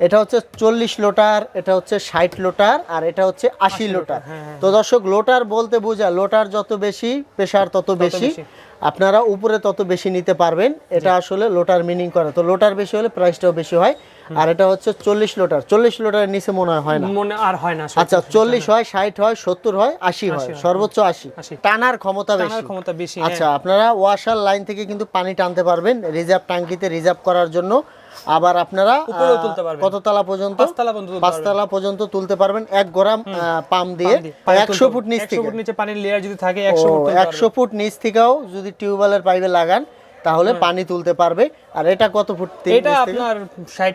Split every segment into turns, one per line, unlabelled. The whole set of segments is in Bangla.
এটা হচ্ছে চল্লিশ লোটার এটা হচ্ছে ষাট লোটার আর এটা হচ্ছে আশি লোটার
হ্যাঁ,
তো দর্শক লোটার বলতে বোঝা লোটার যত বেশি প্রেশার তত বেশি
বেশি।
আপনারা উপরে তত বেশি নিতে পারবেন। এটা আসলে লোটার মিনিং করে। তো লোটার বেশি হলে প্রাইসটাও বেশি হয়। আর এটা হচ্ছে চল্লিশ লোটার। চল্লিশ লোটারের নিচে মনে হয় না?
মনে আর হয় না
আচ্ছা চল্লিশ হয় ষাট হয় সত্তর হয় আশি হয় সর্বোচ্চ আশি। টানার ক্ষমতা বেশি।
ক্ষমতা বেশি হ্যাঁ।
আচ্ছা আপনারা ওয়াশার লাইন থেকে কিন্তু পানি টানতে পারবেন রিজার্ভ ট্যাঙ্কিতে রিজার্ভ করার জন্য। আবার আপনারা
উপরেও
আহ,
তুলতে পারবেন।
কত তলা পর্যন্ত
পাঁচতলা পর্যন্ত তুলতে
পারবেন এক গরম পাম্প দিয়ে একশো ফুট নিচ থেকে
ফুট নিচে পানির লেয়ার যদি থাকে একশো ফুট
নিচ থেকেও যদি টিউবওয়েলের পাইপে লাগান তাহলে পানি তুলতে পারবে। আর এটা কত ফুট।
এটা আপনার ষাট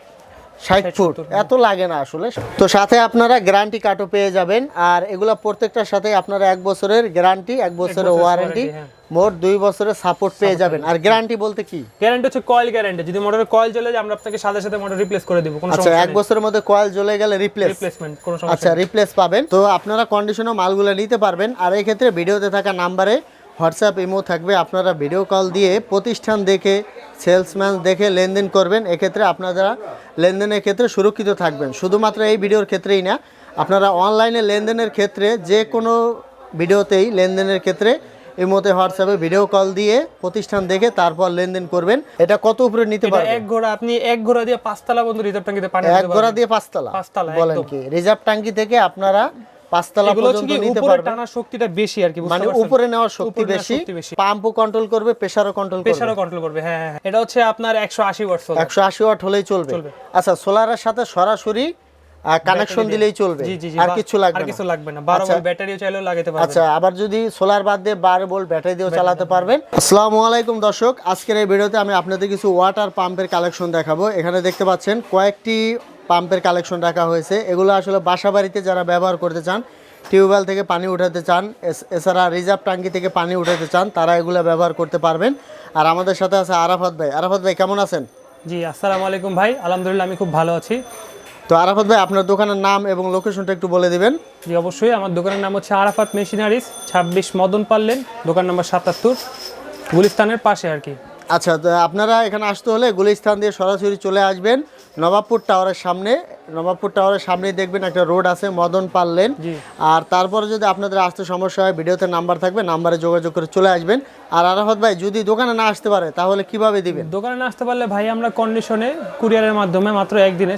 ষাট ফুট এত লাগে না আসলে। তো সাথে আপনারা গ্যারান্টি কার্ডও পেয়ে যাবেন। আর এগুলা প্রত্যেকটার সাথে আপনারা এক বছরের গ্যারান্টি এক বছরের ওয়ারেন্টি
হ্যাঁ।
মোট দুই বছরের সাপোর্ট পেয়ে যাবেন। আর গ্যারান্টি বলতে কি?
গ্যারান্টি হচ্ছে কয়েল গ্যারান্টি যদি মোটরের কয়েল চলে যায় আমরা আপনাকে সাথে সাথে মোটর রিপ্লেস করে দিব কোনো
আচ্ছা এক বছরের মধ্যে কয়েল জ্বলে গেলে রিপ্লেস
রিপ্লেসমেন্ট কোনো সমস্যা
আচ্ছা রিপ্লেস পাবেন। তো আপনারা কন্ডিশনও মালগুলো নিতে পারবেন। আর এই ক্ষেত্রে ভিডিওতে থাকা নাম্বারে হোয়াটসঅ্যাপ ইমো থাকবে। আপনারা ভিডিও কল দিয়ে প্রতিষ্ঠান দেখে সেলসম্যান দেখে লেনদেন করবেন। এক্ষেত্রে আপনারা লেনদেনের ক্ষেত্রে সুরক্ষিত থাকবেন। শুধুমাত্র এই ভিডিওর ক্ষেত্রেই না আপনারা অনলাইনে লেনদেনের ক্ষেত্রে যে কোনো ভিডিওতেই লেনদেনের ক্ষেত্রে ইমোতে হোয়াটসঅ্যাপে ভিডিও কল দিয়ে প্রতিষ্ঠান দেখে তারপর লেনদেন করবেন। এটা কত উপরে নিতে পারবেন?
এক ঘোড়া আপনি এক ঘোড়া দিয়ে পাঁচতলা পর্যন্ত রিজার্ভ ট্যাঙ্কিতে পানি
এক
ঘোড়া
দিয়ে পাঁচতলা।
পাঁচতলা,
বলেন কি? রিজার্ভ ট্যাঙ্কি থেকে আপনারা পাঁচতলা পর্যন্ত নিতে পারবেন।
টানার শক্তিটা বেশি আর কি
মানে উপরে নেওয়ার শক্তি বেশি পাম্পও কন্ট্রোল করবে প্রেসারও কন্ট্রোল করবে।
প্রেসারও কন্ট্রোল করবে হ্যাঁ হ্যাঁ, হ্যাঁ। এটা হচ্ছে আপনার একশো আশি ওয়াট সোলার
একশো আশি ওয়াট হলেই চলবে। আচ্ছা সোলারের সাথে সরাসরি কানেকশন দিলেই চলবে। আর কিছু লাগবে
আর
না।
কিছু লাগবে না। বারো ভোল্ট ব্যাটারিও চাইলেও লাগাতে পারবেন।
আচ্ছা আবার যদি সোলার বাদ দিয়ে বারো ভোল্ট ব্যাটারি দিয়েও চালাতে পারবেন। আসসালামু আলাইকুম দর্শক আজকের এই ভিডিওতে আমি আপনাদের কিছু ওয়াটার পাম্পের কালেকশন দেখাবো। এখানে দেখতে পাচ্ছেন কয়েকটি পাম্পের কালেকশন রাখা হয়েছে। এগুলো আসলে বাসা বাড়িতে যারা ব্যবহার করতে চান টিউবওয়েল থেকে পানি উঠাতে চান এছাড়া রিজার্ভ ট্যাঙ্কি থেকে পানি উঠাতে চান তারা এগুলো ব্যবহার করতে পারবেন। আর আমাদের সাথে আছে আরাফাত ভাই। আরাফাত ভাই কেমন আছেন?
জি আসসালামু আলাইকুম ভাই। আলহামদুলিল্লাহ আমি খুব ভালো আছি।
তো আরাফাত ভাই আপনার দোকানের নাম এবং লোকেশনটা একটু বলে দিবেন।
জি অবশ্যই। আমার দোকানের নাম হচ্ছে আরাফাত মেশিনারিজ ছাব্বিশ মদন পাল্লেন দোকান নম্বর সাতাত্তর গুলিস্তানের পাশে আর কি।
আচ্ছা আপনারা এখানে আসতে হলে গুলিস্তান দিয়ে সরাসরি চলে আসবেন। নবাবপুর টাওয়ারের সামনে। নবাবপুর টাওয়ারের সামনেই দেখবেন একটা রোড আছে মদন পাল্লেন
জি।
আর তারপরে যদি আপনাদের আসতে সমস্যা হয় ভিডিওতে নাম্বার থাকবে নাম্বারে যোগাযোগ করে চলে আসবেন। আর আরাফাত ভাই যদি দোকানে না আসতে পারে তাহলে কীভাবে দিবেন?
দোকানে না আসতে পারলে ভাই আমরা কন্ডিশনে কুরিয়ারের মাধ্যমে মাত্র একদিনে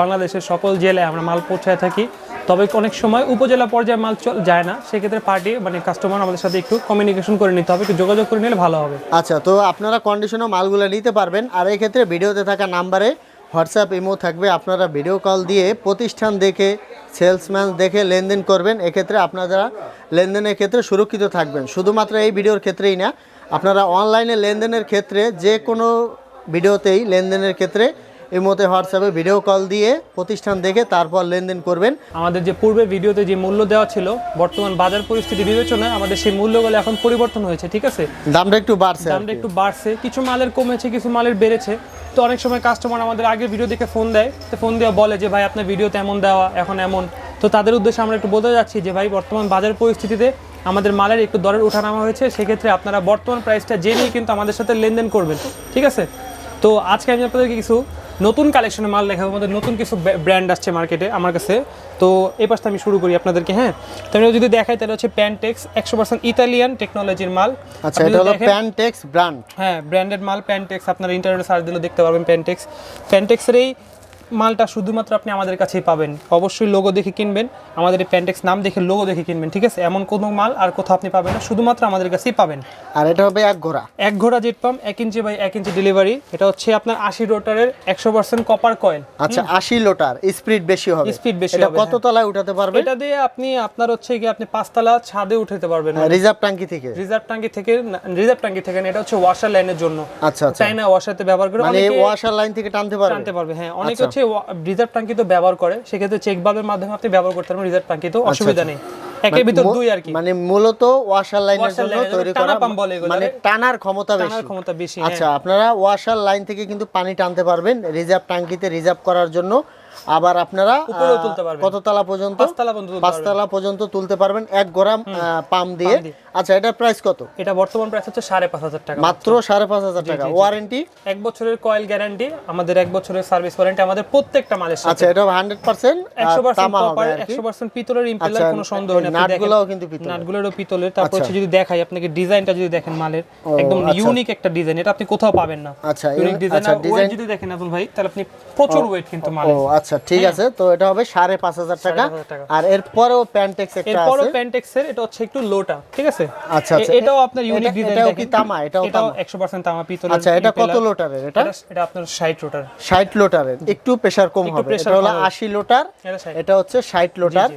বাংলাদেশের সকল জেলায় আমরা মাল পৌঁছায় থাকি। তবে অনেক সময় উপজেলা পর্যায়ে মাল যায় না, সেক্ষেত্রে পার্টি মানে কাস্টমার আমাদের সাথে একটু কমিউনিকেশন করে নিতে হবে, একটু যোগাযোগ করে নিলে ভালো হবে।
আচ্ছা তো আপনারা কন্ডিশনও মালগুলো নিতে পারবেন, আর এই ক্ষেত্রে ভিডিওতে থাকা নাম্বারে হোয়াটসঅ্যাপ ইমো থাকবে। আপনারা ভিডিও কল দিয়ে প্রতিষ্ঠান দেখে সেলসম্যান দেখে লেনদেন করবেন। এক্ষেত্রে আপনারা লেনদেনের ক্ষেত্রে সুরক্ষিত থাকবেন। শুধুমাত্র এই ভিডিওর ক্ষেত্রেই না, আপনারা অনলাইনে লেনদেনের ক্ষেত্রে যে কোনো ভিডিওতেই লেনদেনের ক্ষেত্রে ইমোতে হোয়াটসঅ্যাপে ভিডিও কল দিয়ে প্রতিষ্ঠান দেখে তারপর লেনদেন করবেন।
আমাদের যে পূর্বে ভিডিওতে যে মূল্য দেওয়া ছিল বর্তমান বাজার পরিস্থিতি বিবেচনায় আমাদের সেই মূল্যগুলো এখন পরিবর্তন হয়েছে ঠিক আছে?
দামটা একটু বাড়ছে
দামটা একটু বাড়ছে কিছু মালের কমেছে কিছু মালের বেড়েছে। তো অনেক সময় কাস্টমার আমাদের আগে ভিডিও দেখে ফোন দেয় তো ফোন দিয়ে বলে যে ভাই আপনার ভিডিও তেমন দেওয়া এখন এমন। তো তাদের উদ্দেশ্যে আমরা একটু বলতে যাচ্ছি যে ভাই বর্তমান বাজার পরিস্থিতিতে আমাদের মালের একটু দরের ওঠানামা হয়েছে সেক্ষেত্রে আপনারা বর্তমান প্রাইসটা জেনেই কিন্তু আমাদের সাথে লেনদেন করবেন। ঠিক আছে? তো আজকে আমি আপনাদেরকে কিছু নতুন কালেকশনের মাল দেখাবো আমাদের নতুন কিছু ব্র্যান্ড আসছে মার্কেটে আমার কাছে। তো এই পাশটা আমি শুরু করি আপনাদেরকে হ্যাঁ? তো আমি যদি দেখাই তাহলে হচ্ছে প্যান্টেক্স একশো পার্সেন্ট ইতালিয়ান টেকনোলজির মাল।
আচ্ছা এটা হলো প্যান্টেক্স ব্র্যান্ড
হ্যাঁ ব্র্যান্ডেড মাল প্যান্টেক্স আপনার ইন্টারনেটে সার্চ দিলে দেখতে পারবেন প্যান্টেক্স প্যান্টেক্সের এই মালটা শুধুমাত্র আপনি আমাদের কাছেই পাবেন। অবশ্যই লোগো দেখে কিনবেন আমাদের এই প্যান্টেক্স নাম দেখে লোগো দেখে কিনবেন ঠিক আছে? এমন কোনো মাল আর কোথাও আপনি পাবেন না শুধুমাত্র আমাদের কাছেই পাবেন।
আর এটা হবে এক ঘোড়া।
এক ঘোড়া জেট পাম্প এক ইঞ্চি বাই এক ইঞ্চি ডেলিভারি এটা হচ্ছে আপনার আশি রোটারের একশো পার্সেন্ট কপার কয়েল
আচ্ছা আশি লোটার স্পিড বেশি হবে।
Speed বেশি হবে,
কত তলায় উঠাতে পারবে
এটা দিয়ে আপনি আপনার হচ্ছে কি আপনি পাঁচতলা ছাদে উঠাতে পারবেন
রিজার্ভ ট্যাঙ্কি থেকে।
রিজার্ভ ট্যাঙ্কি থেকে রিজার্ভ ট্যাঙ্কি থেকে না, এটা হচ্ছে ওয়াশার লাইনের জন্য।
আচ্ছা আচ্ছা।
চাইনা ওয়াশারতে ব্যবহার করে
মানে ওয়াশার লাইন থেকে টানতে পারবে।
টানতে পারবে হ্যাঁ। অনেকে
আচ্ছা।
হচ্ছে রিজার্ভ ট্যাঙ্কি তো ব্যবহার করে সেক্ষেত্রে চেক বাল্বের মাধ্যমে আপনি ব্যবহার করতে পারবেন রিজার্ভ ট্যাঙ্কি তো অসুবিধা নেই একের ভিতর দুই আর কি
মানে মূলত ওয়াশার লাইনের জন্য তৈরি করা
pump বলে এগুলো।
মানে টানার ক্ষমতা বেশি
টানার ক্ষমতা বেশি হ্যাঁ।
আচ্ছা আপনারা ওয়াশার লাইন থেকে কিন্তু পানি টানতে পারবেন রিজার্ভ ট্যাঙ্কিতে রিজার্ভ করার জন্য আবার আপনারা। কত তালা পর্যন্ত?
পাঁচতলা পর্যন্ত তুলতে
পর্যন্ত তুলতে পারবেন। এক গ্রাম পাম দিয়ে। আচ্ছা এটার প্রাইস কত?
এটা বর্তমান প্রাইস হচ্ছে সাড়ে পাঁচ হাজার টাকা
মাত্র সাড়ে পাঁচ হাজার টাকা। ওয়ারেন্টি
এক বছরের কয়েল গ্যারান্টি আমাদের এক বছরের সার্ভিস ওয়ারেন্টি আমাদের প্রত্যেকটা মালের সাথে।
আচ্ছা এটা হান্ড্রেড পার্সেন্ট
একশো পার্সেন্ট একশো পার্সেন্ট পিতলের ইম্পেলার
আচ্ছা,
কোনো সন্দেহ নেই।
নাটগুলোও কিন্তু পিতলের।
নাটগুলোরও পিতলের। তারপর হচ্ছে যদি দেখাই আপনাকে ডিজাইনটা যদি দেখেন মালের একদম
আচ্ছা।
ইউনিক একটা ডিজাইন। এটা আপনি কোথাও পাবেন না।
আচ্ছা,
ইউনিক ডিজাইন
আচ্ছা,
যদি দেখেন আবুল ভাই তাহলে আপনি প্রচুর ওয়েট কিন্তু মালের।
আচ্ছা ঠিক আছে তো এটা হবে সাড়ে পাঁচ হাজার টাকা।
5,500 টাকা।
আর এরপরেও প্যান্টেক্স একটা
এরপরও
আছে।
প্যান্টেক্সের এটা হচ্ছে একটু লোটা ঠিক আছে?
আচ্ছা, আচ্ছা,
এটাও আপনার ইউনিক ডিজাইন
এটাও কি তামা? এটাও তামা?
100% তামা পিতলের
আচ্ছা এটা কত। লোটারের এটা?
এটা আপনার 60 লোটার
ষাট লোটারের একটু প্রেসার কম হবে। এটা হলো
কম হবে।
আশি লোটার
এটা 60
হচ্ছে ষাট লোটার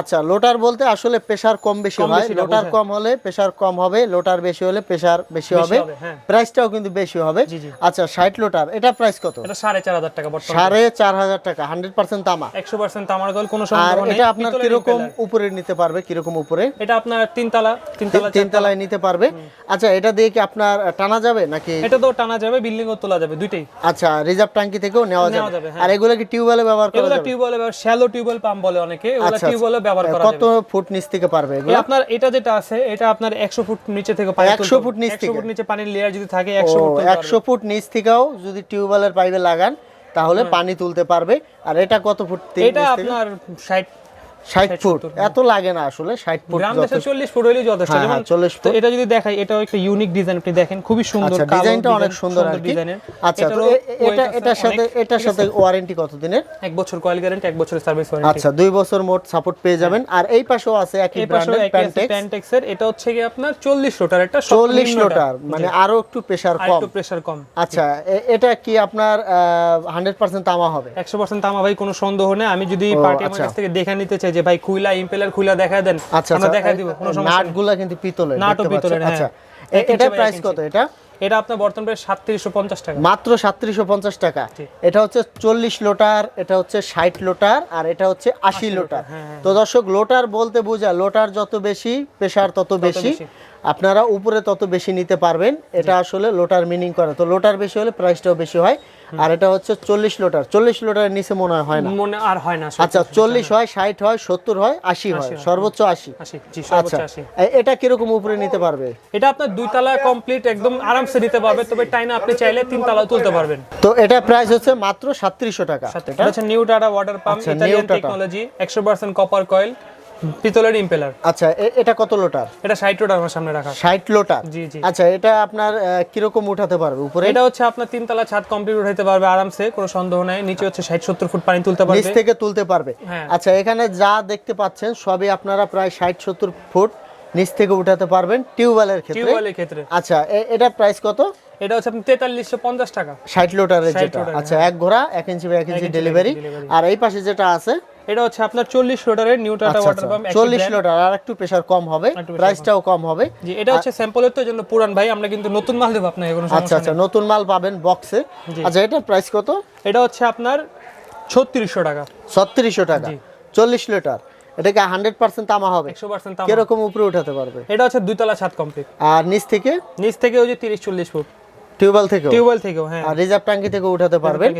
আচ্ছা লোটার বলতে আসলে প্রেসার কম বেশি হয়। লোটার কম হলে প্রেসার কম হবে লোটার বেশি হলে প্রেসার বেশি হবে।
হ্যাঁ।
প্রাইসটাও কিন্তু বেশি হবে। আচ্ছা ষাট লোটার এটা প্রাইস কত?
এটা 4500 টাকা বর্তমানে।
সাড়ে চার হাজার টাকা হান্ড্রেড পার্সেন্ট তামা।
100% তামার কল কোনো নেই।
এটা আপনার কীরকম উপরে নিতে পারবে কীরকম উপরে?
এটা আপনার তিনতলা তিনতলা
তিন নিতে পারবে। আচ্ছা এটা দিয়ে কি আপনার টানা যাবে নাকি?
এটা তো টানা যাবে বিল্ডিং ও তোলা যাবে দুইটাই।
আচ্ছা রিজার্ভ ট্যাঙ্কি থেকেও নেওয়া যাবে।
হ্যাঁ।
আর এগুলো কি টিউবওয়েলে ব্যবহার করা
এগুলো
যাবে?
টিউবওয়েল শ্যালো টিউবওয়েল পাম্প বলে অনেকে। এগুলো
আচ্ছা,
টিউবওয়েলে ব্যবহার করা
কত ফুট নিচ থেকে পারবে এগুলো?
আপনার এটা যেটা আছে এটা আপনার 100 ফুট নিচে থেকে পানি
100 ফুট নিচ
100 ফুট নিচে পানির লেয়ার যদি থাকে
ও
100 ফুট তুলতে
একশো ফুট নিচ থেকেও যদি টিউবওয়েলের পাইপে লাগান তাহলে পানি তুলতে পারবে। আর এটা কত ফুট
এটা আপনার 60
ষাট ফুট। এত লাগে না আসলে ষাট ফুট
গ্রাম দেশে 40 ফুট হইলেই যথেষ্ট।
হ্যাঁ,
যেমন
হ্যাঁ, 40
তো এটা যদি দেখাই এটাও একটা ইউনিক ডিজাইন আপনি দেখেন খুবই সুন্দর
আচ্ছা ডিজাইনটা অনেক সুন্দর আর কি। আচ্ছা তো এটা এটার সাথে এটার সাথে ওয়ারেন্টি কত দিনের
এক বছর কয়েল গ্যারান্টি এক বছরের সার্ভিস ওয়ারেন্টি
আচ্ছা দুই বছর মোট সাপোর্ট পেয়ে যাবেন। আর এই পাশেও আছে একই ব্র্যান্ডের প্যান্টেক্স
প্যান্টেক্সের এটা হচ্ছে কি আপনার 40 লোটার একটা
চল্লিশ লোটার মানে আরও একটু প্রেসার কম।
একটু প্রেসার কম।
আচ্ছা এটা কি আপনার হান্ড্রেড পার্সেন্ট তামা হবে?
একশো পার্সেন্ট তামা ভাই কোনো সন্দেহ নেই। আমি যদি পার্টি আমার
আচ্ছা।
কাছ থেকে দেখে নিতে চাই যে ভাই খুইলা ইম্পেলার খুইলা দেখা দেন
আচ্ছা
আমরা
আচ্ছা
দেখা দিব কোনো সমস্যা।
নাটগুলা কিন্তু পিতলের
নাটও পিতলের, হ্যাঁ।
আচ্ছা এ-
এক ইঞ্চি
এটার
বাই এক
প্রাইস কত এটা?
এটা আপনার বর্তমান প্রায় সাতত্রিশশো পঞ্চাশ টাকা।
মাত্র সাতত্রিশশো পঞ্চাশ টাকা। এটা হচ্ছে চল্লিশ লোটার এটা হচ্ছে ষাট লোটার আর এটা হচ্ছে আশি লোটার
হ্যাঁ,
তো দর্শক লোটার বলতে বোঝা লোটার যত বেশি প্রেশার তত বেশি
বেশি।
আপনারা উপরে তত বেশি নিতে পারবেন। এটা আসলে লোটার মিনিং করে। তো লোটার বেশি হলে প্রাইসটাও বেশি হয়। আর এটা হচ্ছে চল্লিশ লোটার। চল্লিশ লোটারের নিচে মনে হয় না।
মনে আর হয় না
আচ্ছা চল্লিশ হয় ষাট হয় সত্তর হয় আশি হয় সর্বোচ্চ আশি। আচ্ছা এটা কীরকম উপরে নিতে পারবে?
এটা আপনার দুই তালা কমপ্লিট একদম আরামসে নিতে পারবে তবে টাইনা আপনি চাইলে তিন তালা তুলতে পারবেন।
তো এটা প্রাইস হচ্ছে মাত্র সাতত্রিশশো টাকা।
এটা হচ্ছে new Tata water pump Italian technology একশো পার্সেন্ট কপার কয়েল পিতলের ইম্পেলার
আচ্ছা এটা কত লোটার?
এটা ষাট রোড আমার সামনে রাখা।
ষাট লোটার?
জি জি।
আচ্ছা এটা আপনার কীরকম উঠাতে পারবে উপরে?
এটা হচ্ছে আপনার তিনতলা ছাদ কমপ্লিট উঠাইতে পারবে আরামসে কোনো সন্দেহ নাই। নিচে হচ্ছে ষাট সত্তর ফুট পানি তুলতে
নিচ
পারবে
থেকে তুলতে পারবে।
হ্যাঁ।
আচ্ছা এখানে যা দেখতে পাচ্ছেন সবই আপনারা প্রায় ষাট সত্তর ফুট নিচ থেকে উঠাতে পারবেন টিউবওয়েলের ক্ষেত্রে।
টিউবওয়েলের ক্ষেত্রে।
আচ্ছা এ- এটার প্রাইস কত?
এটা হচ্ছে আপনি তেতাল্লিশশো পঞ্চাশ টাকা।
ষাট লোটারের যেটা। আচ্ছা এক ঘোড়া এক ইঞ্চি এক ইঞ্চি ডেলিভারি আর এই পাশে যেটা আছে
এটা হচ্ছে আপনার চল্লিশ লোটারের নিউ টাটা
আচ্ছা
ওয়াটার পাম্প
চল্লিশ লোটার আর একটু প্রেশার কম হবে প্রাইসটাও কম হবে।
জি এটা হচ্ছে স্যাম্পলের তো জন্য পুরান ভাই আমরা কিন্তু নতুন মাল দেবো আপনাকে কোনো
আচ্ছা
সমস্যা
আচ্ছা নতুন মাল পাবেন বক্সে আচ্ছা এটার প্রাইস কত?
এটা হচ্ছে আপনার ছত্রিশশো টাকা।
ছত্রিশশো টাকা।
জি।
চল্লিশ লিটার। এটাকে হান্ড্রেড পার্সেন্ট তামা হবে। কীরকম উপরে উঠাতে পারবে?
এটা হচ্ছে দুইতলা ছাদ কমপ্লিট
আর নিচ থেকে?
নিচ থেকে ওই যে তিরিশ চল্লিশ ফুট।
টিউবওয়েল থেকেও?
টিউবওয়েল থেকেও হ্যাঁ।
আর রিজার্ভ ট্যাঙ্কি থেকে উঠাতে পারবেন?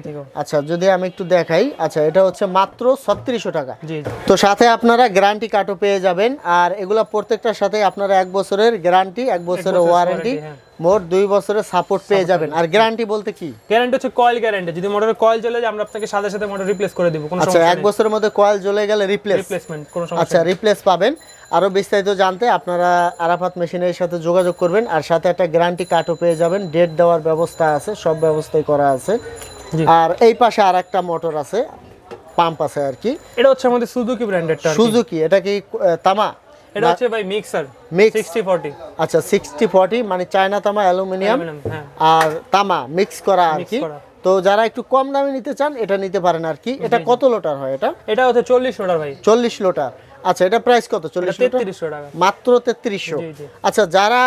আচ্ছা যদি আমি একটু দেখাই আচ্ছা এটা হচ্ছে মাত্র ছত্রিশশো টাকা।
জি
তো সাথে আপনারা গ্যারান্টি কার্ডও পেয়ে যাবেন আর এগুলা প্রত্যেকটার সাথে আপনারা এক বছরের গ্যারান্টি এক বছরের ওয়ারেন্টি
হ্যাঁ।
মোট দুই বছরের সাপোর্ট পেয়ে যাবেন। আর গ্যারান্টি বলতে কি?
গ্যারান্টি হচ্ছে কয়েল গ্যারান্টি যদি মোটরের কয়েল জ্বলে যায় আমরা আপনাকে সাথে সাথে মোটর রিপ্লেস করে দিব কোনো সমস্যা আচ্ছা
এক বছরের মধ্যে কয়েল জ্বলে গেলে রিপ্লেস
রিপ্লেসমেন্ট কোনো সমস্যা
আচ্ছা রিপ্লেস পাবেন। আরও বিস্তারিত জানতে আপনারা আরাফাত মেশিনের সাথে যোগাযোগ করবেন আর সাথে একটা গ্যারান্টি কার্ডও পেয়ে যাবেন। ডেট দেওয়ার ব্যবস্থা আছে সব ব্যবস্থাই করা আছে। আর এই পাশে আর একটা মোটর আছে পাম্প আছে আর কি।
এটা হচ্ছে আমাদের সুজুকি ব্র্যান্ডেডটা
সুজুকি এটা কি তামা
এটা হচ্ছে ভাই মিক্সার
Mix।
সিক্সটি ফর্টি
আচ্ছা সিক্সটি ফর্টি মানে চায়না তামা অ্যালুমিনিয়াম আর তামা মিক্স করা আর কি। তো যারা একটু কম দামে নিতে চান এটা নিতে পারেন আর কি। এটা কত লোটার হয় এটা?
এটা হচ্ছে চল্লিশ লোটার ভাই।
চল্লিশ লোটার। আচ্ছা এটা প্রাইস কত? চল্লিশ
টাকা?
মাত্র তেত্রিশশো। আচ্ছা যারা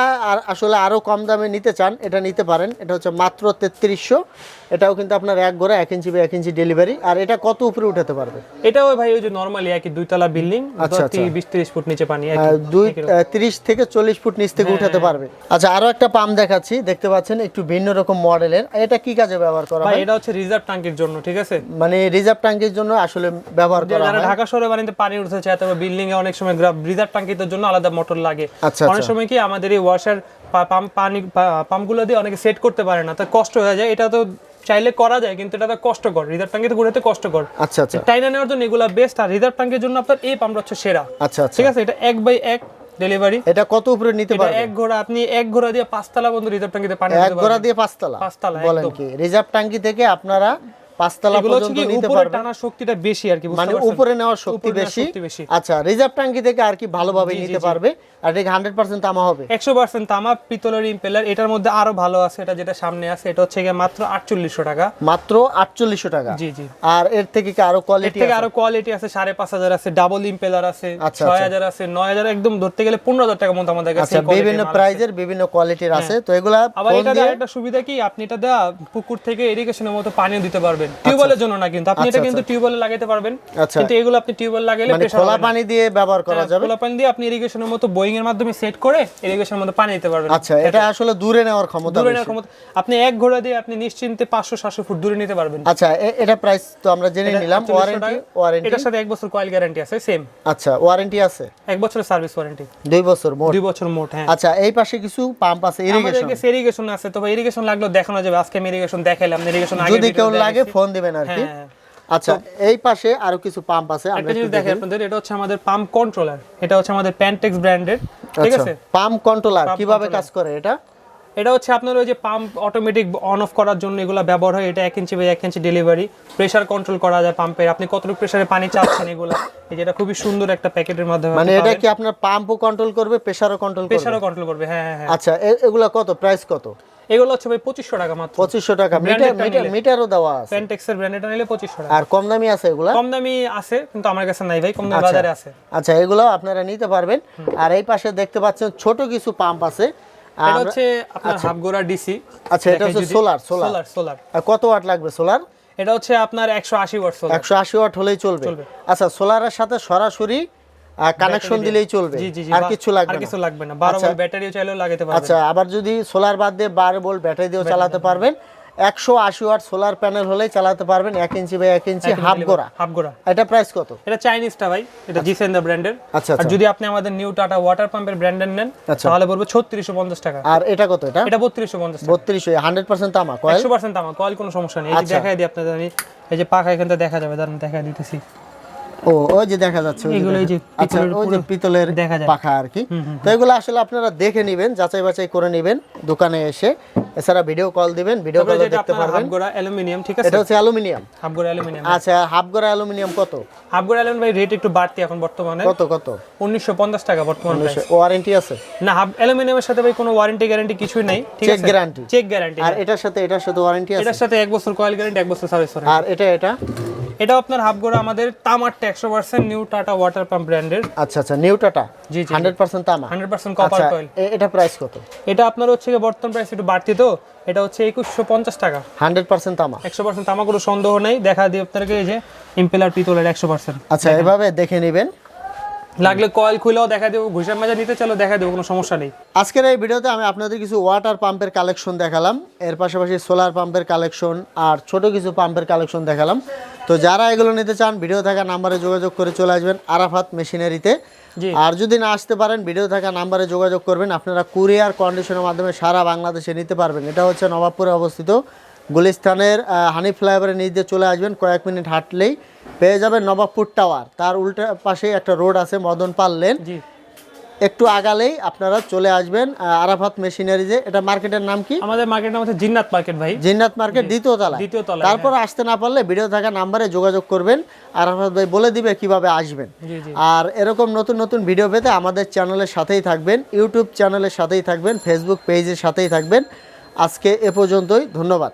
আসলে আরও কম দামে নিতে চান এটা নিতে পারেন। এটা হচ্ছে মাত্র তেত্রিশশো। এটাও কিন্তু আপনার এক গোড়া এক ইঞ্চি বা এক ইঞ্চি ডেলিভারি আর এটা কত উপরে উঠাতে পারবে?
এটাও ভাই ওই যে নরমালি একই দুইতলা বিল্ডিং
আচ্ছা, আচ্ছা।
বিশ তিরিশ ফুট নিচে পানি।
দুই তিরিশ থেকে চল্লিশ ফুট নিচ থেকে উঠাতে পারবে। আচ্ছা আরও একটা পাম্প দেখাচ্ছি দেখতে পাচ্ছেন একটু ভিন্ন রকম মডেলের। এটা কি কাজে ব্যবহার করা হয়?
এটা হচ্ছে রিজার্ভ ট্যাঙ্কের জন্য ঠিক আছে?
মানে রিজার্ভ ট্যাঙ্কির জন্য আসলে ব্যবহার করা হয়।
ঢাকা শহরে বাড়িতে পানি উঠতে চায় তবে বিল্ডিং এ অনেক সময় রিজার্ভ ট্যাঙ্কির জন্য আলাদা মোটর লাগে।
আচ্ছা,
অনেক সময় কি আমাদের এই ওয়াশার পাম্প পানি পাম্পগুলো দিয়ে অনেকে সেট করতে পারে না তো কষ্ট হয়ে যায়। এটা তো চাইলে করা যায় কিন্তু এটা তো কষ্টকর রিজার্ভ ট্যাঙ্কিতে ঘুরাতে কষ্টকর।
আচ্ছা আচ্ছা।
টাইনা নেওয়ার জন্য এগুলো বেস্ট আর রিজার্ভ ট্যাঙ্কের জন্য আপনার এই পাম্পটা হচ্ছে সেরা।
আচ্ছা আচ্ছা।
ঠিক আছে? এটা এক বাই এক ডেলিভারি
এটা কত উপরে নিতে
এটা
পারবে
এক ঘোড়া আপনি এক ঘোড়া দিয়ে পাঁচতলা পর্যন্ত রিজার্ভ ট্যাঙ্কিতে পানি
এক
দিতে পারবেন।
দিয়ে পাঁচতলা?
পাঁচতলা,
বলেন। কি? রিজার্ভ ট্যাঙ্কি থেকে আপনারা পাঁচতলা পর্যন্ত নিতে
উপরে
পারবেন
টানার শক্তিটা বেশি আর কি
মানে উপরে নেওয়ার শক্তি বেশি। আচ্ছা রিজার্ভ ট্যাঙ্কি থেকে আর কি ভালোভাবে নিতে পারবে। আর এটা হান্ড্রেড পার্সেন্ট তামা হবে।
একশো পার্সেন্ট তামা পিতলের ইম্পেলার এটার মধ্যে আরও ভালো আছে এটা যেটা সামনে আছে এটা হচ্ছে গিয়ে মাত্র আটচল্লিশশো টাকা।
মাত্র আটচল্লিশশো টাকা।
জি জি।
আর এর থেকে কি আরও
এর
কোয়ালিটি
থেকে আরও কোয়ালিটি আছে সাড়ে পাঁচ হাজার আছে ডাবল ইম্পেলার আছে
আচ্ছা,
ছয় হাজার আছে নয় হাজার একদম ধরতে গেলে পনেরো হাজার টাকা মতো আমাদের কাছে
আচ্ছা বিভিন্ন প্রাইজের বিভিন্ন কোয়ালিটির আছে। তো এগুলা
আবার এটা একটা সুবিধা কি আপনি এটা দেওয়া পুকুর থেকে ইরিগেশনের মতো পানিও দিতে পারবেন। টিউবওয়েলের জন্য না কিন্তু। আপনি এটা কিন্তু টিউবওয়েলে লাগাতে পারবেন।
আচ্ছা।
কিন্তু এগুলো আপনি টিউবওয়েল লাগাইলে
মানে খোলা পানি দিয়ে ব্যবহার করা যাবে?
খোলা পানি দিয়ে আপনি ইরিগেশনের মতো বোয়িং এর মাধ্যমে সেট করে ইরিগেশনের মতো পানি দিতে পারবেন।
আচ্ছা এটা আসলে দূরে নেওয়ার ক্ষমতা
দূরে নেওয়ার ক্ষমতা আপনি এক ঘোড়া দিয়ে আপনি নিশ্চিন্তে পাঁচশো সাতশো ফুট দূরে নিতে পারবেন।
আচ্ছা এটা প্রাইস তো আমরা জেনে নিলাম। ওয়ারেন্টি ওয়ারেন্টি
এটার সাথে এক বছর কয়েল গ্যারান্টি আছে সেম
আচ্ছা ওয়ারেন্টি আছে?
এক বছরের সার্ভিস ওয়ারেন্টি
দুই বছর মোট?
দুই বছর মোট হ্যাঁ।
আচ্ছা এই পাশে কিছু পাম্প আছে
আমাদের
ইরিগেশন
কাছে ইরিগেশন আছে তবে ইরিগেশন লাগলেও দেখানো যাবে। আজকে আমি ইরিগেশন দেখাইলাম ইরিগেশন আগে
যদি কেউ লাগে ফোন দিবেন আর কি।
হ্যাঁ।
আচ্ছা এই পাশে আরও কিছু পাম্প আছে আমরা
একটু দেখেন আপনাদের এটা হচ্ছে আমাদের পাম্প কন্ট্রোলার এটা হচ্ছে আমাদের প্যান্টেক্স ব্র্যান্ডের ঠিক
আচ্ছা
আছে?
পাম্প কন্ট্রোলার কীভাবে কাজ করে এটা?
এটা হচ্ছে আপনার ওই যে পাম্প অটোমেটিক অন অফ করার জন্য এগুলো ব্যবহার হয় এটা এক ইঞ্চি বাই এক ইঞ্চি ডেলিভারি প্রেসার কন্ট্রোল করা যায় পাম্পের আপনি কতটুকু প্রেসারে পানি চাচ্ছেন এগুলো এই যেটা খুবই সুন্দর একটা প্যাকেটের মাধ্যমে
মানে এটা কি আপনার পাম্পও কন্ট্রোল করবে প্রেসারও কন্ট্রোল করবে
প্রেসারও কন্ট্রোল করবে? হ্যাঁ হ্যাঁ হ্যাঁ।
আচ্ছা এগুলা কত? প্রাইস কত?
এগুলো হচ্ছে ভাই পঁচিশশো টাকা মাত্র।
পঁচিশশো টাকা। মিটার মিটার মিটারও দেওয়া আছে।
প্যান্টেক্সের ব্র্যান্ডেটা নিলে পঁচিশশো টাকা।
আর কম দামি আছে এগুলা?
কম দামি আছে কিন্তু আমার কাছে নাই ভাই কম দামি বাজারে আছে।
আচ্ছা এগুলো আপনারা নিতে পারবেন। আর এই পাশে দেখতে পাচ্ছেন ছোট কিছু পাম্প আছে। আর
এটা হচ্ছে আপনার হাফ গোড়া ডিসি
আচ্ছা এটা হচ্ছে সোলার সোলার
সোলার সোলার
কত ওয়াট লাগবে সোলার
এটা হচ্ছে আপনার একশো আশি ওয়াট সোলার
একশো আশি ওয়াট হলেই চলবে। আচ্ছা সোলারের সাথে সরাসরি কানেকশন দিলেই চলবে। আর কিছু লাগবে
আর কিছু লাগবে না। বারো ভোল্ট ব্যাটারিও চাইলেও লাগাতে পারবেন।
আচ্ছা আবার যদি সোলার বাদ দিয়ে বারো ভোল্ট ব্যাটারি দিয়েও চালাতে পারবেন। একশো আশি ওয়াট সোলার প্যানেল হলেই চালাতে পারবেন। এক ইঞ্চি বাই এক ইঞ্চি হাফ গোড়া।
হাফ গোড়া।
এটা প্রাইস কত?
এটা চাইনিজটা ভাই। এটা জিসেন দা ব্র্যান্ডের
আচ্ছা
আর যদি আপনি আমাদের নিউ টাটা ওয়াটার পাম্পের ব্র্যান্ডের নেন
আচ্ছা।
তাহলে পড়বে ছত্রিশশো পঞ্চাশ টাকা।
আর এটা কত এটা?
এটা বত্রিশশো পঞ্চাশ টাকা।
বত্রিশ হান্ড্রেড পার্সেন্ট তামা কয়েল?
একশো পার্সেন্ট আমার কয়েল কোনো সমস্যা নেই।
আচ্ছা।
দেখাই দিই আপনাদের আমি এই যে পাখা এখান থেকে দেখা যাবে দাঁড়ান দেখা দিতেছি।
ও ওই যে দেখা যাচ্ছে ওই যে আচ্ছা
পিতলের
ওই যে পিতলের পাখা আর কি। তো এগুলো আসলে আপনারা দেখে নেবেন যাচাই বাছাই করে নেবেন দোকানে এসে। এছাড়া ভিডিও কল দিবেন ভিডিও কলে দেখতে পারবেন।
গোড়া অ্যালুমিনিয়াম ঠিক আছে?
এটা হচ্ছে অ্যালুমিনিয়াম।
হাফ গোড়া অ্যালুমিনিয়াম।
আচ্ছা হাফ গড়া অ্যালুমিনিয়াম কত?
হাফ গোড়া অ্যালুমিনিয়াম ভাই রেট একটু বাড়তি এখন বর্তমানে।
কত কত?
উনিশশো পঞ্চাশ টাকা বর্তমান।
ওয়ারেন্টি আছে?
না হাফ অ্যালুমিনিয়ামের সাথে ভাই কোনো ওয়ারেন্টি গ্যারান্টি কিছুই নাই ঠিক
চেক
আছে?
গ্যারান্টি
চেক গ্যারান্টি
আর এটার সাথে এটার সাথে ওয়ারেন্টি আছে?
এটার সাথে এক বছর কয়েল গ্যারান্টি এক বছর সার্ভিস ওয়ারেন্টি
আর এটা এটা?
এটা আপনার হাফ গোড়া আমাদের তামারটা একশো percent new Tata water pump ব্র্যান্ডের
আচ্ছা আচ্ছা নিউটাটা
জি জি
হান্ড্রেড পার্সেন্ট তামা?
হান্ড্রেড পার্সেন্ট কপার কয়েল
এটা প্রাইস কত?
এটা আপনার হচ্ছে বর্তমান প্রাইস একটু বাড়তি তো এটা হচ্ছে একুশশো পঞ্চাশ টাকা।
হান্ড্রেড পার্সেন্ট তামা?
একশো পার্সেন্ট তামা কোনো সন্দেহ নেই দেখা দিই আপনাকে এই যে ইম্পেলার পিতলের একশো পার্সেন্ট
আচ্ছা এভাবে দেখে নেবেন।
লাগলে কয়েল খুলেও দেখা দেবো ঘুষের মাজা নিতে চলো দেখা দেবো কোনো সমস্যা নেই।
আজকের এই ভিডিওতে আমি আপনাদের কিছু ওয়াটার পাম্পের কালেকশন দেখালাম। এর পাশাপাশি সোলার পাম্পের কালেকশন আর ছোট কিছু পাম্পের কালেকশন দেখালাম। তো যারা এগুলো নিতে চান ভিডিও থাকা নাম্বারে যোগাযোগ করে চলে আসবেন আরাফাত মেশিনারিতে। আর যদি না আসতে পারেন ভিডিও থাকা নাম্বারে যোগাযোগ করবেন। আপনারা কুরিয়ার কন্ডিশনের মাধ্যমে সারা বাংলাদেশে নিতে পারবেন। এটা হচ্ছে নবাবপুরে অবস্থিত গুলিস্তানের হানি ফ্লাইওভারের নিচ দিয়ে চলে আসবেন কয়েক মিনিট হাঁটলেই। পেয়ে যাবেন নবাবপুর টাওয়ার। তার উল্টা পাশে একটা রোড আছে মদন পাল লেন একটু আগালেই আপনারা চলে আসবেন আরাফাত মেশিনারিজে এটা মার্কেটের নাম কি?
আমাদের মার্কেটের মধ্যে জিন্নাত মার্কেট ভাই।
জিন্নাত মার্কেট দ্বিতীয় তলা
দ্বিতীয় তলায়,
তারপর আসতে না পারলে ভিডিও থাকা নাম্বারে যোগাযোগ করবেন। আরাফাত ভাই বলে দিবে কীভাবে আসবেন। আর এরকম নতুন নতুন ভিডিও পেতে আমাদের চ্যানেলের সাথেই থাকবেন। ইউটিউব চ্যানেলের সাথেই থাকবেন ফেসবুক পেজের সাথেই থাকবেন। আজকে এ পর্যন্তই ধন্যবাদ।